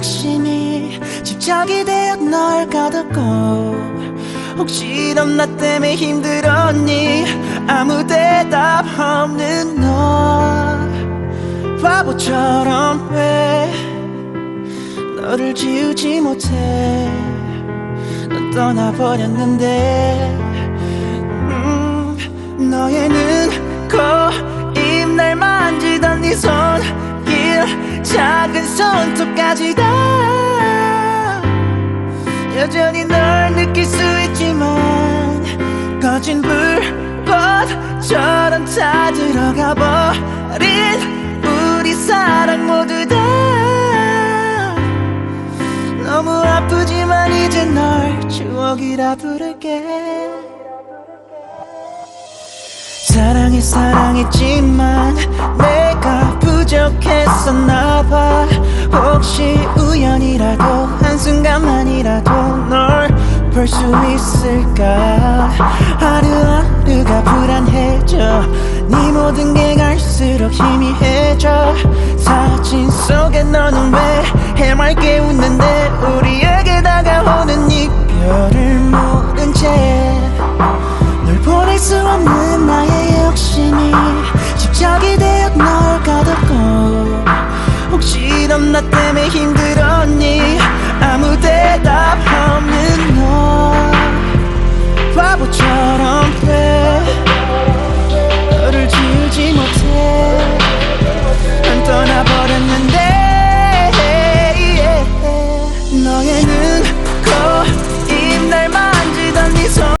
욕심이 집착이 되어 널 가뒀고 혹시 넌 나 때문에 힘들었니? 아무 대답 없는 너 바보처럼 왜 너를 지우지 못해? 넌 떠나버렸는데 음, 너의 눈, 코, 입 날 만지던 네 손길 작은 손톱까지 다. 여전히 널 느낄 수 있지만 꺼진 불꽃처럼 다 들어가 버린 우리 사랑 모두 다. 너무 아프지만 이제 널 추억이라 부를게. 사랑해 사랑했지만 우연이라도 한순간만이라도 널 볼 수 있을까? 하루하루가 불안해져. 네 모든 게 갈수록 희미해져. 사진 속에 너는 왜 해맑게 웃는데 때문에 힘들